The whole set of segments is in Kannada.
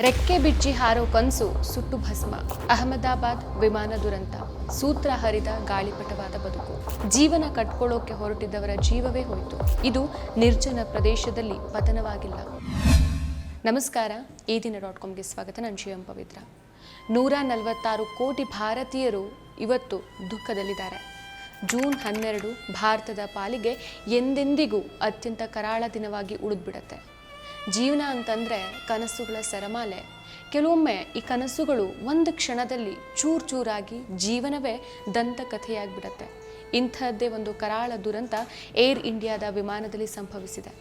ರೆಕ್ಕೆ ಬಿಚ್ಚಿ ಹಾರೋ ಕನಸು, ಸುಟ್ಟು ಭಸ್ಮ. ಅಹಮದಾಬಾದ್ ವಿಮಾನ ದುರಂತ. ಸೂತ್ರ ಹರಿದ ಗಾಳಿಪಟವಾದ ಬದುಕು. ಜೀವನ ಕಟ್ಕೊಳ್ಳೋಕೆ ಹೊರಟಿದ್ದವರ ಜೀವವೇ ಹೋಯಿತು. ಇದು ನಿರ್ಜನ ಪ್ರದೇಶದಲ್ಲಿ ಪತನವಾಗಿಲ್ಲ. ನಮಸ್ಕಾರ. ಈ ದಿನ ಡಾಟ್ ಕಾಮ್ಗೆ ಸ್ವಾಗತ. ನಾನು ಶಿವಂ ಪವಿತ್ರ. ನೂರ ನಲವತ್ತಾರು ಕೋಟಿ ಭಾರತೀಯರು ಇವತ್ತು ದುಃಖದಲ್ಲಿದ್ದಾರೆ. ಜೂನ್ ಹನ್ನೆರಡು ಭಾರತದ ಪಾಲಿಗೆ ಎಂದೆಂದಿಗೂ ಅತ್ಯಂತ ಕರಾಳ ದಿನವಾಗಿ ಉಳಿದ್ಬಿಡತ್ತೆ. ಜೀವನ ಅಂತಂದರೆ ಕನಸುಗಳ ಸರಮಾಲೆ. ಕೆಲವೊಮ್ಮೆ ಈ ಕನಸುಗಳು ಒಂದು ಕ್ಷಣದಲ್ಲಿ ಚೂರು ಚೂರಾಗಿ ಜೀವನವೇ ದಂತಕಥೆಯಾಗಿಬಿಡತ್ತೆ. ಇಂಥದ್ದೇ ಒಂದು ಕರಾಳ ದುರಂತ ಏರ್ ಇಂಡಿಯಾದ ವಿಮಾನದಲ್ಲಿ ಸಂಭವಿಸಿದೆ.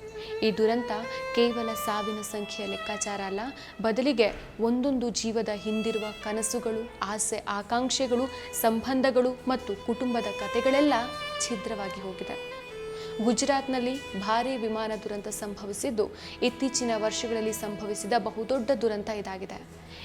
ಈ ದುರಂತ ಕೇವಲ ಸಾವಿನ ಸಂಖ್ಯೆಯ ಲೆಕ್ಕಾಚಾರ ಅಲ್ಲ, ಬದಲಿಗೆ ಒಂದೊಂದು ಜೀವದ ಹಿಂದಿರುವ ಕನಸುಗಳು, ಆಸೆ, ಆಕಾಂಕ್ಷೆಗಳು, ಸಂಬಂಧಗಳು ಮತ್ತು ಕುಟುಂಬದ ಕಥೆಗಳೆಲ್ಲ ಛಿದ್ರವಾಗಿ ಹೋಗಿದೆ. ಗುಜರಾತ್ನಲ್ಲಿ ಭಾರೀ ವಿಮಾನ ದುರಂತ ಸಂಭವಿಸಿದ್ದು ಇತ್ತೀಚಿನ ವರ್ಷಗಳಲ್ಲಿ ಸಂಭವಿಸಿದ ಬಹುದೊಡ್ಡ ದುರಂತ ಇದಾಗಿದೆ.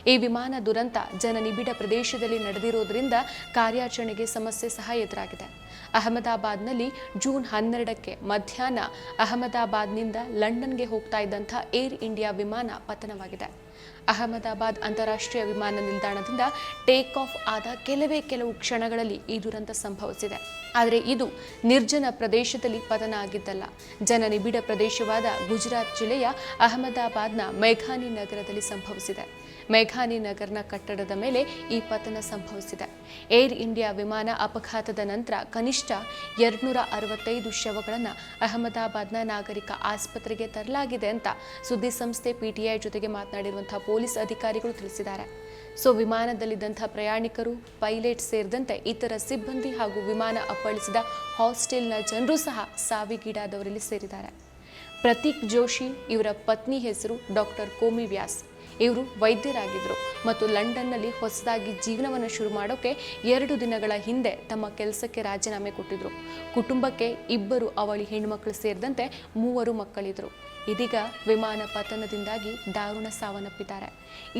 ಈ ವಿಮಾನ ದುರಂತ ಜನನಿಬಿಡ ಪ್ರದೇಶದಲ್ಲಿ ನಡೆದಿರುವುದರಿಂದ ಕಾರ್ಯಾಚರಣೆಗೆ ಸಮಸ್ಯೆ ಸಹ ಎದುರಾಗಿದೆ. ಅಹಮದಾಬಾದ್ನಲ್ಲಿ ಜೂನ್ ಹನ್ನೆರಡಕ್ಕೆ ಮಧ್ಯಾಹ್ನ ಅಹಮದಾಬಾದ್ನಿಂದ ಲಂಡನ್ಗೆ ಹೋಗ್ತಾ ಇದ್ದಂಥ ಏರ್ ಇಂಡಿಯಾ ವಿಮಾನ ಪತನವಾಗಿದೆ. ಅಹಮದಾಬಾದ್ ಅಂತಾರಾಷ್ಟ್ರೀಯ ವಿಮಾನ ನಿಲ್ದಾಣದಿಂದ ಟೇಕ್ ಆಫ್ ಆದ ಕೆಲವೇ ಕೆಲವು ಕ್ಷಣಗಳಲ್ಲಿ ಈ ದುರಂತ ಸಂಭವಿಸಿದೆ. ಆದರೆ ಇದು ನಿರ್ಜನ ಪ್ರದೇಶದಲ್ಲಿ ಪತನ ಆಗಿದ್ದಲ್ಲ ಜನನಿಬಿಡ ಪ್ರದೇಶವಾದ ಗುಜರಾತ್ ಜಿಲ್ಲೆಯ ಅಹಮದಾಬಾದ್ನ ಮೇಘಾನಿ ನಗರದಲ್ಲಿ ಸಂಭವಿಸಿದೆ. ಮೇಘಾನಿ ನಗರ್ನ ಕಟ್ಟಡದ ಮೇಲೆ ಈ ಪತನ ಸಂಭವಿಸಿದೆ. ಏರ್ ಇಂಡಿಯಾ ವಿಮಾನ ಅಪಘಾತದ ನಂತರ ಕನಿಷ್ಠ ಎರಡ್ನೂರ ಅರವತ್ತೈದು ಶವಗಳನ್ನು ಅಹಮದಾಬಾದ್ನ ನಾಗರಿಕ ಆಸ್ಪತ್ರೆಗೆ ತರಲಾಗಿದೆ ಅಂತ ಸುದ್ದಿ ಸಂಸ್ಥೆ ಪಿಟಿಐ ಜೊತೆಗೆ ಮಾತನಾಡಿರುವಂತಹ ಪೊಲೀಸ್ ಅಧಿಕಾರಿಗಳು ತಿಳಿಸಿದ್ದಾರೆ. ಸೊ ವಿಮಾನದಲ್ಲಿದ್ದಂಥ ಪ್ರಯಾಣಿಕರು, ಪೈಲಟ್ ಸೇರಿದಂತೆ ಇತರ ಸಿಬ್ಬಂದಿ ಹಾಗೂ ವಿಮಾನ ಅಪ್ಪಳಿಸಿದ ಹಾಸ್ಟೆಲ್ನ ಜನರು ಸಹ ಸಾವಿಗೀಡಾದವರಲ್ಲಿ ಸೇರಿದ್ದಾರೆ. ಪ್ರತೀಕ್ ಜೋಶಿ, ಇವರ ಪತ್ನಿ ಹೆಸರು ಡಾಕ್ಟರ್ ಕೋಮಿ ವ್ಯಾಸ್. ಇವರು ವೈದ್ಯರಾಗಿದ್ದರು ಮತ್ತು ಲಂಡನ್ನಲ್ಲಿ ಹೊಸದಾಗಿ ಜೀವನವನ್ನು ಶುರು ಮಾಡೋಕೆ ಎರಡು ದಿನಗಳ ಹಿಂದೆ ತಮ್ಮ ಕೆಲಸಕ್ಕೆ ರಾಜೀನಾಮೆ ಕೊಟ್ಟಿದ್ರು. ಕುಟುಂಬಕ್ಕೆ ಇಬ್ಬರು ಅವಳಿ ಹೆಣ್ಣುಮಕ್ಕಳು ಸೇರಿದಂತೆ ಮೂವರು ಮಕ್ಕಳಿದ್ರು. ಇದೀಗ ವಿಮಾನ ಪತನದಿಂದಾಗಿ ದಾರುಣ ಸಾವನ್ನಪ್ಪಿದ್ದಾರೆ.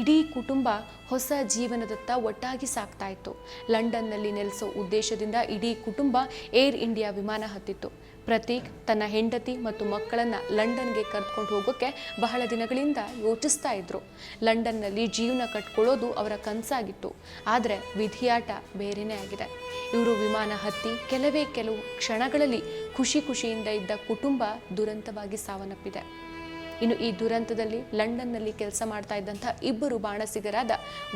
ಇಡೀ ಕುಟುಂಬ ಹೊಸ ಜೀವನದತ್ತ ಒಟ್ಟಾಗಿ ಸಾಕ್ತಾ ಇತ್ತು. ಲಂಡನ್ನಲ್ಲಿ ನೆಲೆಸೋ ಉದ್ದೇಶದಿಂದ ಇಡೀ ಕುಟುಂಬ ಏರ್ ಇಂಡಿಯಾ ವಿಮಾನ ಹತ್ತಿತ್ತು. ಪ್ರತೀಕ್ ತನ್ನ ಹೆಂಡತಿ ಮತ್ತು ಮಕ್ಕಳನ್ನು ಲಂಡನ್ಗೆ ಕರೆದುಕೊಂಡು ಹೋಗೋಕ್ಕೆ ಬಹಳ ದಿನಗಳಿಂದ ಯೋಚಿಸ್ತಾ ಇದ್ರು. ಲಂಡನ್ನಲ್ಲಿ ಜೀವನ ಕಟ್ಕೊಳ್ಳೋದು ಅವರ ಕನಸಾಗಿತ್ತು. ಆದರೆ ವಿಧಿಯಾಟ ಬೇರೆಯೇ ಆಗಿದೆ. ಇವರು ವಿಮಾನ ಹತ್ತಿ ಕೆಲವೇ ಕೆಲವು ಕ್ಷಣಗಳಲ್ಲಿ ಖುಷಿ ಖುಷಿಯಿಂದ ಇದ್ದ ಕುಟುಂಬ ದುರಂತವಾಗಿ ಸಾವನ್ನಪ್ಪಿದೆ. ಇನ್ನು ಈ ದುರಂತದಲ್ಲಿ ಲಂಡನ್ನಲ್ಲಿ ಕೆಲಸ ಮಾಡ್ತಾ ಇದ್ದಂಥ ಇಬ್ಬರು ಬಾಣಸಿಗರಾದ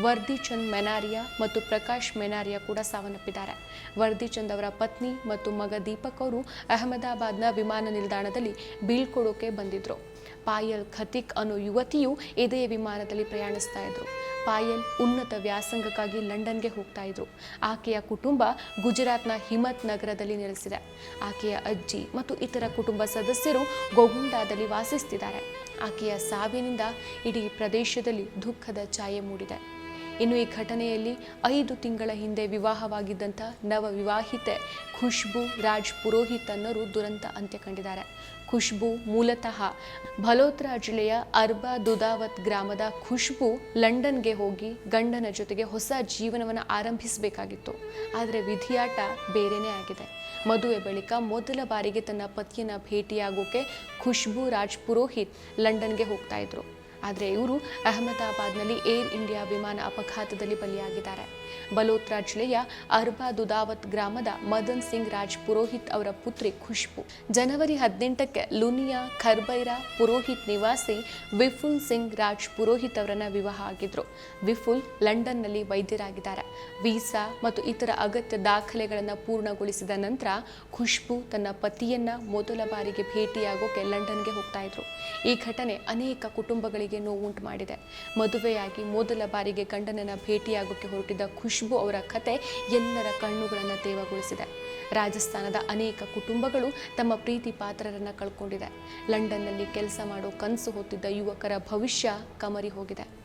ವರ್ದಿಚಂದ್ ಮೆನಾರಿಯಾ ಮತ್ತು ಪ್ರಕಾಶ್ ಮೆನಾರಿಯಾ ಕೂಡ ಸಾವನ್ನಪ್ಪಿದ್ದಾರೆ. ವರ್ದಿಚಂದ್ ಅವರ ಪತ್ನಿ ಮತ್ತು ಮಗ ದೀಪಕ್ ಅವರು ಅಹಮದಾಬಾದ್ನ ವಿಮಾನ ನಿಲ್ದಾಣದಲ್ಲಿ ಬೀಳ್ಕೊಡೋಕೆ ಬಂದಿದ್ರು. ಪಾಯಲ್ ಖತಿಕ್ ಅನ್ನೋ ಯುವತಿಯು ಇದೇ ವಿಮಾನದಲ್ಲಿ ಪ್ರಯಾಣಿಸ್ತಾ ಇದ್ರು. ಪಾಯಲ್ ಉನ್ನತ ವ್ಯಾಸಂಗಕ್ಕಾಗಿ ಲಂಡನ್ಗೆ ಹೋಗ್ತಾ ಇದ್ರು. ಆಕೆಯ ಕುಟುಂಬ ಗುಜರಾತ್ನ ಹಿಮತ್ ನಗರದಲ್ಲಿ ನೆಲೆಸಿದೆ. ಆಕೆಯ ಅಜ್ಜಿ ಮತ್ತು ಇತರ ಕುಟುಂಬ ಸದಸ್ಯರು ಗೊಗುಂಡಾದಲ್ಲಿ ವಾಸಿಸ್ತಿದ್ದಾರೆ. ಆಕೆಯ ಸಾವಿನಿಂದ ಇಡೀ ಪ್ರದೇಶದಲ್ಲಿ ದುಃಖದ ಛಾಯೆ ಮೂಡಿದೆ. ಇನ್ನು ಈ ಘಟನೆಯಲ್ಲಿ ಐದು ತಿಂಗಳ ಹಿಂದೆ ವಿವಾಹವಾಗಿದ್ದಂಥ ನವ ವಿವಾಹಿತೆ ಖುಷ್ಬು ರಾಜ್ ಪುರೋಹಿತ್ ಅನ್ನೋರು ದುರಂತ ಅಂತ್ಯ ಕಂಡಿದ್ದಾರೆ. ಖುಷ್ಬು ಮೂಲತಃ ಭಲೋತ್ರಾ ಜಿಲ್ಲೆಯ ಅರ್ಬಾ ದುದಾವತ್ ಗ್ರಾಮದ ಖುಷ್ಬು ಲಂಡನ್ಗೆ ಹೋಗಿ ಗಂಡನ ಜೊತೆಗೆ ಹೊಸ ಜೀವನವನ್ನು ಆರಂಭಿಸಬೇಕಾಗಿತ್ತು. ಆದರೆ ವಿಧಿಯಾಟ ಬೇರೆಯೇ ಆಗಿದೆ. ಮದುವೆ ಬಳಿಕ ಮೊದಲ ಬಾರಿಗೆ ತನ್ನ ಪತಿಯನ್ನು ಭೇಟಿಯಾಗೋಕೆ ಖುಷ್ಬು ರಾಜ್ ಪುರೋಹಿತ್ ಲಂಡನ್ಗೆ ಹೋಗ್ತಾ ಇದ್ರು. ಆದರೆ ಇವರು ಅಹಮದಾಬಾದ್ನಲ್ಲಿ ಏರ್ ಇಂಡಿಯಾ ವಿಮಾನ ಅಪಘಾತದಲ್ಲಿ ಬಲಿಯಾಗಿದ್ದಾರೆ. ಬಲೋತ್ರಾ ಜಿಲ್ಲೆಯ ಅರ್ಬಾ ದುದಾವತ್ ಗ್ರಾಮದ ಮದನ್ ಸಿಂಗ್ ರಾಜ್ ಪುರೋಹಿತ್ ಅವರ ಪುತ್ರಿ ಖುಷ್ಬು. ಜನವರಿ ಹದಿನೆಂಟಕ್ಕೆ ಲುನಿಯಾ ಖರ್ಬೈರಾ ಪುರೋಹಿತ್ ನಿವಾಸಿ ವಿಫುಲ್ ಸಿಂಗ್ ರಾಜ್ ಪುರೋಹಿತ್ ಅವರನ್ನ ವಿವಾಹ ಆಗಿದ್ರು. ವಿಫುಲ್ ಲಂಡನ್ನಲ್ಲಿ ವೈದ್ಯರಾಗಿದ್ದಾರೆ. ವೀಸಾ ಮತ್ತು ಇತರ ಅಗತ್ಯ ದಾಖಲೆಗಳನ್ನು ಪೂರ್ಣಗೊಳಿಸಿದ ನಂತರ ಖುಷ್ಬು ತನ್ನ ಪತಿಯನ್ನ ಮೊದಲ ಬಾರಿಗೆ ಭೇಟಿಯಾಗೋಕೆ ಲಂಡನ್ಗೆ ಹೋಗ್ತಾ ಇದ್ರು. ಈ ಘಟನೆ ಅನೇಕ ಕುಟುಂಬಗಳಿಗೆ ನೋವುಂಟು ಮಾಡಿದೆ. ಮದುವೆಯಾಗಿ ಮೊದಲ ಬಾರಿಗೆ ಗಂಡನನ್ನ ಭೇಟಿಯಾಗೋಕ್ಕೆ ಹೊರಟಿದ್ದ ಖುಷ್ಬು ಅವರ ಕತೆ ಎಲ್ಲರ ಕಣ್ಣುಗಳನ್ನು ತೇವಗೊಳಿಸಿದೆ. ರಾಜಸ್ಥಾನದ ಅನೇಕ ಕುಟುಂಬಗಳು ತಮ್ಮ ಪ್ರೀತಿ ಪಾತ್ರರನ್ನ ಕಳ್ಕೊಂಡಿದೆ. ಲಂಡನ್ನಲ್ಲಿ ಕೆಲಸ ಮಾಡೋ ಕನಸು ಹೊತ್ತಿದ್ದ ಯುವಕರ ಭವಿಷ್ಯ ಕಮರಿ ಹೋಗಿದೆ.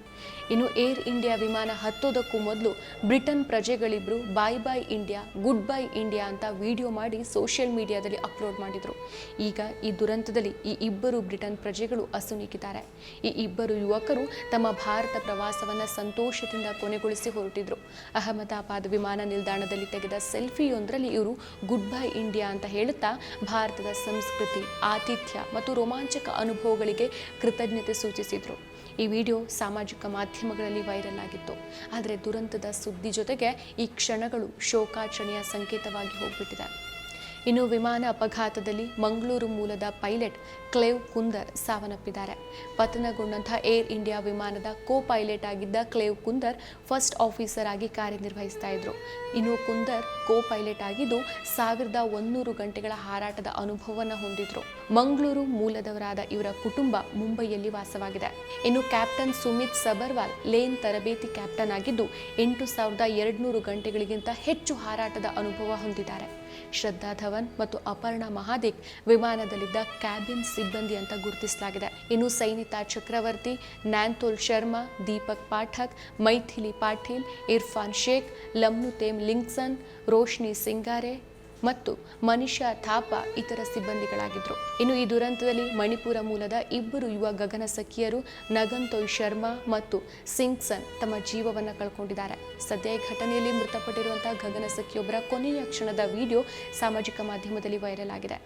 ಇನ್ನು ಏರ್ ಇಂಡಿಯಾ ವಿಮಾನ ಹತ್ತೋದಕ್ಕೂ ಮೊದಲು Britain ಪ್ರಜೆಗಳಿಬ್ರು bye bye India good bye India ಅಂತ ವಿಡಿಯೋ ಮಾಡಿ ಸೋಷಿಯಲ್ ಮೀಡಿಯಾದಲ್ಲಿ ಅಪ್ಲೋಡ್ ಮಾಡಿದ್ರು. ಈಗ ಈ ದುರಂತದಲ್ಲಿ ಈ ಇಬ್ಬರು ಬ್ರಿಟನ್ ಪ್ರಜೆಗಳು ಅಸುನೀಗಿದ್ದಾರೆ ಈ ಇಬ್ಬರು ಯುವಕರು ತಮ್ಮ ಭಾರತ ಪ್ರವಾಸವನ್ನು ಸಂತೋಷದಿಂದ ಕೊನೆಗೊಳಿಸಿ ಹೊರಟಿದ್ರು. ಅಹಮದಾಬಾದ್ ವಿಮಾನ ನಿಲ್ದಾಣದಲ್ಲಿ ತೆಗೆದ ಸೆಲ್ಫಿಯೊಂದರಲ್ಲಿ ಇವರು ಗುಡ್ ಬೈ ಇಂಡಿಯಾ ಅಂತ ಹೇಳುತ್ತಾ ಭಾರತದ ಸಂಸ್ಕೃತಿ, ಆತಿಥ್ಯ ಮತ್ತು ರೋಮಾಂಚಕ ಅನುಭವಗಳಿಗೆ ಕೃತಜ್ಞತೆ ಸೂಚಿಸಿದ್ರು. ಈ ವಿಡಿಯೋ ಸಾಮಾಜಿಕ ಮಾಧ್ಯಮಗಳಲ್ಲಿ ವೈರಲ್ ಆಗಿತ್ತು. ಆದರೆ ದುರಂತದ ಸುದ್ದಿ ಜೊತೆಗೆ ಈ ಕ್ಷಣಗಳು ಶೋಕಾಚರಣೆಯ ಸಂಕೇತವಾಗಿ ಹೋಗ್ಬಿಟ್ಟಿದೆ. ಇನ್ನು ವಿಮಾನ ಅಪಘಾತದಲ್ಲಿ ಮಂಗಳೂರು ಮೂಲದ ಪೈಲಟ್ ಕ್ಲೇವ್ ಕುಂದರ್ ಸಾವನ್ನಪ್ಪಿದ್ದಾರೆ. ಪತನಗೊಂಡಂತಹ ಏರ್ ಇಂಡಿಯಾ ವಿಮಾನದ ಕೋ ಪೈಲಟ್ ಆಗಿದ್ದ ಕ್ಲೇವ್ ಕುಂದರ್ ಫಸ್ಟ್ ಆಫೀಸರ್ ಆಗಿ ಕಾರ್ಯನಿರ್ವಹಿಸ್ತಾ ಇದ್ರು. ಇನ್ನು ಕುಂದರ್ ಕೋ ಪೈಲಟ್ ಆಗಿದ್ದು ಸಾವಿರದ ಒಂದೂರು ಗಂಟೆಗಳ ಹಾರಾಟದ ಅನುಭವವನ್ನು ಹೊಂದಿದ್ರು. ಮಂಗಳೂರು ಮೂಲದವರಾದ ಇವರ ಕುಟುಂಬ ಮುಂಬೈಯಲ್ಲಿ ವಾಸವಾಗಿದೆ. ಇನ್ನು ಕ್ಯಾಪ್ಟನ್ ಸುಮಿತ್ ಸಬರ್ವಾಲ್ ಲೇನ್ ತರಬೇತಿ ಕ್ಯಾಪ್ಟನ್ ಆಗಿದ್ದು ಎಂಟು ಸಾವಿರದ ಎರಡುನೂರು ಗಂಟೆಗಳಿಗಿಂತ ಹೆಚ್ಚು ಹಾರಾಟದ ಅನುಭವ ಹೊಂದಿದ್ದಾರೆ. ಶ್ರದ್ಧಾ ಧವನ್ ಮತ್ತು ಅಪರ್ಣಾ ಮಹಾದಿಕ್ ವಿಮಾನದಲ್ಲಿದ್ದ ಕ್ಯಾಬಿನ್ ಸಿಬ್ಬಂದಿ ಅಂತ ಗುರುತಿಸಲಾಗಿದೆ. ಇನ್ನು ಸೈನಿತಾ ಚಕ್ರವರ್ತಿ ನ್ಯಾಂತೋಲ್ ಶರ್ಮಾ, ದೀಪಕ್ ಪಾಠಕ್, ಮೈಥಿಲಿ ಪಾಟೀಲ್, ಇರ್ಫಾನ್ ಶೇಖ್ ಲಮ್ನುತೇಮ್ ಲಿಂಗ್ಸನ್, ರೋಶ್ನಿ ಸಿಂಗಾರೆ ಮತ್ತು ಮನಿಷಾ ಥಾಪ ಇತರ ಸಿಬ್ಬಂದಿಗಳಾಗಿದ್ದರು ಇನ್ನು ಈ ದುರಂತದಲ್ಲಿ ಮಣಿಪುರ ಮೂಲದ ಇಬ್ಬರು ಯುವ ಗಗನ ಸಖಿಯರು ನಗಂತೋಯ್ ಶರ್ಮಾ ಮತ್ತು ಸಿಂಗ್ಸನ್ ತಮ್ಮ ಜೀವವನ್ನು ಕಳ್ಕೊಂಡಿದ್ದಾರೆ. ಸದ್ಯ ಘಟನೆಯಲ್ಲಿ ಮೃತಪಟ್ಟಿರುವಂತಹ ಗಗನ ಸಖಿಯೊಬ್ಬರ ಕೊನೆಯ ಕ್ಷಣದ ವಿಡಿಯೋ ಸಾಮಾಜಿಕ ಮಾಧ್ಯಮದಲ್ಲಿ ವೈರಲ್ ಆಗಿದೆ.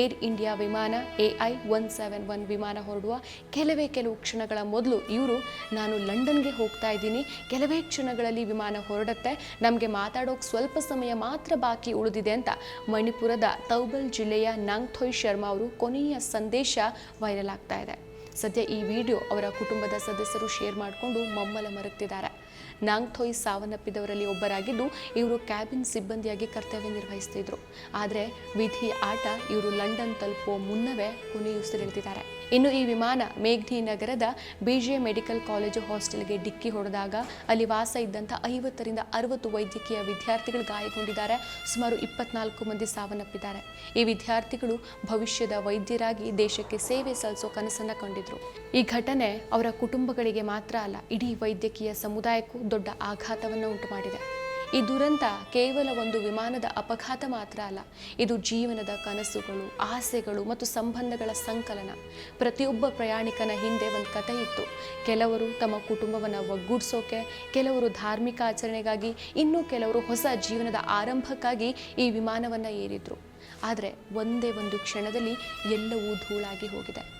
ಏರ್ ಇಂಡಿಯಾ ವಿಮಾನ ಎಐ ಒನ್ ಸೆವೆನ್ ಒನ್ ವಿಮಾನ ಹೊರಡುವ ಕೆಲವೇ ಕೆಲವು ಕ್ಷಣಗಳ ಮೊದಲು ಇವರು, ನಾನು ಲಂಡನ್ಗೆ ಹೋಗ್ತಾ ಇದ್ದೀನಿ, ಕೆಲವೇ ಕ್ಷಣಗಳಲ್ಲಿ ವಿಮಾನ ಹೊರಡುತ್ತೆ, ನಮಗೆ ಮಾತಾಡೋಕೆ ಸ್ವಲ್ಪ ಸಮಯ ಮಾತ್ರ ಬಾಕಿ ಉಳಿದಿದೆ ಅಂತ ಮಣಿಪುರದ ತೌಬಲ್ ಜಿಲ್ಲೆಯ ನಾಂಗ್ಥೋಯ್ ಶರ್ಮಾ ಅವರು ಕೊನೆಯ ಸಂದೇಶ ವೈರಲ್ ಆಗ್ತಾ ಇದೆ. ಸದ್ಯ ಈ ವಿಡಿಯೋ ಅವರ ಕುಟುಂಬದ ಸದಸ್ಯರು ಶೇರ್ ಮಾಡಿಕೊಂಡು ಮಮ್ಮಲ ಮರೆತಿದ್ದಾರೆ. ನಾಂಗ್ಥೋಯ್ ಸಾವನ್ನಪ್ಪಿದವರಲ್ಲಿ ಒಬ್ಬರಾಗಿದ್ದು, ಇವರು ಕ್ಯಾಬಿನ್ ಸಿಬ್ಬಂದಿಯಾಗಿ ಕರ್ತವ್ಯ ನಿರ್ವಹಿಸ್ತಿದ್ರು. ಆದರೆ ವಿಧಿ ಆಟ ಇವರು ಲಂಡನ್ ತಲುಪುವ ಮುನ್ನವೇ ಕೊನೆಯುಸಿರೆಳೆದಿದ್ದಾರೆ. ಇನ್ನು ಈ ವಿಮಾನ ಮೇಘ್ನಿ ನಗರದ ಬಿಜೆ ಮೆಡಿಕಲ್ ಕಾಲೇಜು ಹಾಸ್ಟೆಲ್ಗೆ ಡಿಕ್ಕಿ ಹೊಡೆದಾಗ ಅಲ್ಲಿ ವಾಸ ಇದ್ದಂಥ ಐವತ್ತರಿಂದ ಅರವತ್ತು ವೈದ್ಯಕೀಯ ವಿದ್ಯಾರ್ಥಿಗಳು ಗಾಯಗೊಂಡಿದ್ದಾರೆ. ಸುಮಾರು ಇಪ್ಪತ್ನಾಲ್ಕು ಮಂದಿ ಸಾವನ್ನಪ್ಪಿದ್ದಾರೆ. ಈ ವಿದ್ಯಾರ್ಥಿಗಳು ಭವಿಷ್ಯದ ವೈದ್ಯರಾಗಿ ದೇಶಕ್ಕೆ ಸೇವೆ ಸಲ್ಲಿಸೋ ಕನಸನ್ನು ಕಂಡಿದ್ರು. ಈ ಘಟನೆ ಅವರ ಕುಟುಂಬಗಳಿಗೆ ಮಾತ್ರ ಅಲ್ಲ, ಇಡೀ ವೈದ್ಯಕೀಯ ಸಮುದಾಯಕ್ಕೂ ದೊಡ್ಡ ಆಘಾತವನ್ನು ಉಂಟು ಮಾಡಿದೆ ಈ ದುರಂತ ಕೇವಲ ಒಂದು ವಿಮಾನದ ಅಪಘಾತ ಮಾತ್ರ ಅಲ್ಲ, ಇದು ಜೀವನದ ಕನಸುಗಳು, ಆಸೆಗಳು ಮತ್ತು ಸಂಬಂಧಗಳ ಸಂಕಲನ. ಪ್ರತಿಯೊಬ್ಬ ಪ್ರಯಾಣಿಕನ ಹಿಂದೆ ಒಂದು ಕಥೆ ಇತ್ತು. ಕೆಲವರು ತಮ್ಮ ಕುಟುಂಬವನ್ನು ಒಗ್ಗೂಡಿಸೋಕೆ, ಕೆಲವರು ಧಾರ್ಮಿಕ ಆಚರಣೆಗಾಗಿ, ಇನ್ನೂ ಕೆಲವರು ಹೊಸ ಜೀವನದ ಆರಂಭಕ್ಕಾಗಿ ಈ ವಿಮಾನವನ್ನು ಏರಿದ್ರು. ಆದರೆ ಒಂದೇ ಒಂದು ಕ್ಷಣದಲ್ಲಿ ಎಲ್ಲವೂ ಧೂಳಾಗಿ ಹೋಗಿದೆ.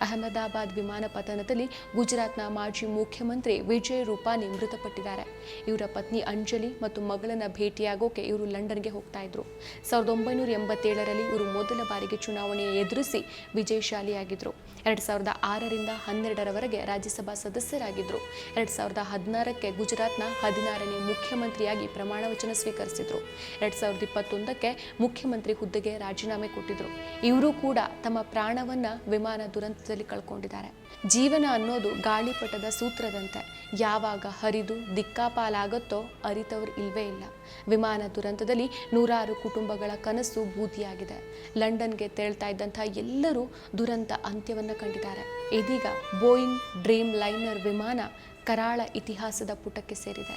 ಅಹಮದಾಬಾದ್ ವಿಮಾನ ಪತನದಲ್ಲಿ ಗುಜರಾತ್ನ ಮಾಜಿ ಮುಖ್ಯಮಂತ್ರಿ ವಿಜಯ್ ರೂಪಾನಿ ಮೃತಪಟ್ಟಿದ್ದಾರೆ. ಇವರ ಪತ್ನಿ ಅಂಜಲಿ ಮತ್ತು ಮಗಳನ್ನ ಭೇಟಿಯಾಗೋಕೆ ಇವರು ಲಂಡನ್ಗೆ ಹೋಗ್ತಾ ಇದ್ರು. ಸಾವಿರದ ಒಂಬೈನೂರ ಎಂಬತ್ತೇಳರಲ್ಲಿ ಇವರು ಮೊದಲ ಬಾರಿಗೆ ಚುನಾವಣೆ ಎದುರಿಸಿ ವಿಜಯಶಾಲಿಯಾಗಿದ್ದರು ಎರಡು ಸಾವಿರದ ಆರರಿಂದ ಹನ್ನೆರಡರವರೆಗೆ ರಾಜ್ಯಸಭಾ ಸದಸ್ಯರಾಗಿದ್ದರು ಎರಡು ಸಾವಿರದ ಹದಿನಾರಕ್ಕೆ ಗುಜರಾತ್ನ ಹದಿನಾರನೇ ಮುಖ್ಯಮಂತ್ರಿಯಾಗಿ ಪ್ರಮಾಣ ವಚನ ಸ್ವೀಕರಿಸಿದ್ರು. ಎರಡು ಸಾವಿರದ ಇಪ್ಪತ್ತೊಂದಕ್ಕೆ ಮುಖ್ಯಮಂತ್ರಿ ಹುದ್ದೆಗೆ ರಾಜೀನಾಮೆ ಕೊಟ್ಟಿದ್ರು. ಇವರು ಕೂಡ ತಮ್ಮ ಪ್ರಾಣವನ್ನ ವಿಮಾನ ದುರಂತದಲ್ಲಿ ಕಳ್ಕೊಂಡಿದ್ದಾರೆ. ಜೀವನ ಅನ್ನೋದು ಗಾಳಿಪಟದ ಸೂತ್ರದಂತೆ. ಯಾವಾಗ ಹರಿದು ದಿಕ್ಕಾಪಾಲಾಗುತ್ತೋ ಅರಿತವರು ಇಲ್ವೇ ಇಲ್ಲ. ವಿಮಾನ ದುರಂತದಲ್ಲಿ ನೂರಾರು ಕುಟುಂಬಗಳ ಕನಸು ಬೂದಿಯಾಗಿದೆ. ಲಂಡನ್ಗೆ ತೆರಳ್ತಾ ಇದ್ದಂಥ ಎಲ್ಲರೂ ದುರಂತ ಅಂತ್ಯವನ್ನು ಕಂಡಿದ್ದಾರೆ. ಇದೀಗ ಬೋಯಿಂಗ್ ಡ್ರೀಮ್ ಲೈನರ್ ವಿಮಾನ ಕರಾಳ ಇತಿಹಾಸದ ಪುಟಕ್ಕೆ ಸೇರಿದೆ.